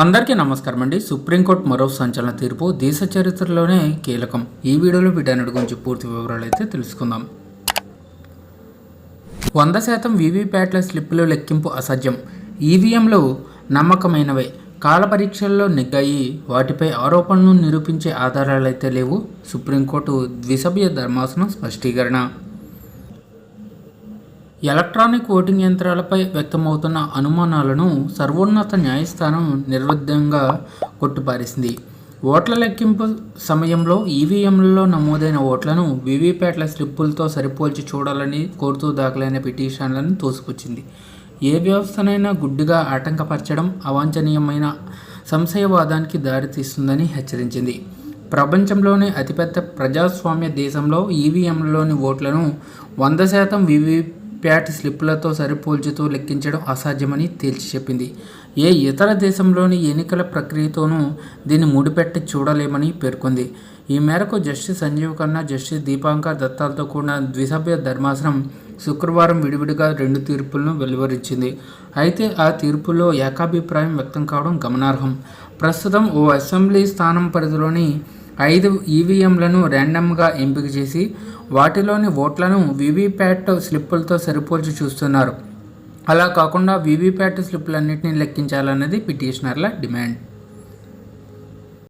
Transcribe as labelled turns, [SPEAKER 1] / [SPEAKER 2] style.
[SPEAKER 1] అందరికీ నమస్కారం అండి సుప్రీంకోర్టు మరో సంచలన తీర్పు దేశ చరిత్రలోనే కీలకం ఈ వీడియోలో వీటన్నిటి గురించి పూర్తి వివరాలు అయితే తెలుసుకుందాం వంద శాతం వీవీప్యాట్ల స్లిప్పులు లెక్కింపు అసాధ్యం ఈవీఎంలు నమ్మకమైనవే కాల పరీక్షల్లో నెగ్గాయి వాటిపై ఆరోపణలు నిరూపించే ఆధారాలైతే లేవు సుప్రీంకోర్టు ద్విసభ్య ధర్మాసనం స్పష్టీకరణ ఎలక్ట్రానిక్ ఓటింగ్ యంత్రాలపై వ్యక్తమవుతున్న అనుమానాలను సర్వోన్నత న్యాయస్థానం నిర్విధంగా కొట్టుపారేసింది ఓట్ల లెక్కింపు సమయంలో ఈవీఎంలలో నమోదైన ఓట్లను వీవీప్యాట్ల స్లిప్పులతో సరిపోల్చి చూడాలని కోరుతూ దాఖలైన పిటిషన్లను తోసుకొచ్చింది ఏ వ్యవస్థనైనా గుడ్డిగా ఆటంకపరచడం అవాంఛనీయమైన సంశయవాదానికి దారితీస్తుందని హెచ్చరించింది ప్రపంచంలోనే అతిపెద్ద ప్రజాస్వామ్య దేశంలో ఈవీఎంలలోని ఓట్లను వంద శాతం వివి ప్యాట్ స్లిప్పులతో సరిపోల్చుతూ లెక్కించడం అసాధ్యమని తేల్చి చెప్పింది ఏ ఇతర దేశంలోని ఎన్నికల ప్రక్రియతోనూ దీన్ని ముడిపెట్టి చూడలేమని పేర్కొంది ఈ మేరకు జస్టిస్ సంజీవ్ ఖన్నా జస్టిస్ దీపాంకర్ దత్తాలతో కూడిన ద్విసభ్య ధర్మాసనం శుక్రవారం విడివిడిగా రెండు తీర్పులను వెలువరించింది అయితే ఆ తీర్పులో ఏకాభిప్రాయం వ్యక్తం కావడం గమనార్హం ప్రస్తుతం ఓ అసెంబ్లీ స్థానం పరిధిలోని ఐదు ఈవీఎంలను e ర్యాండమ్గా ఎంపిక చేసి వాటిలోని ఓట్లను వీవీప్యాట్ స్లిప్పులతో సరిపోల్చి చూస్తున్నారు అలా కాకుండా వీవీప్యాట్ స్లిప్పులన్నింటినీ లెక్కించాలన్నది పిటిషనర్ల డిమాండ్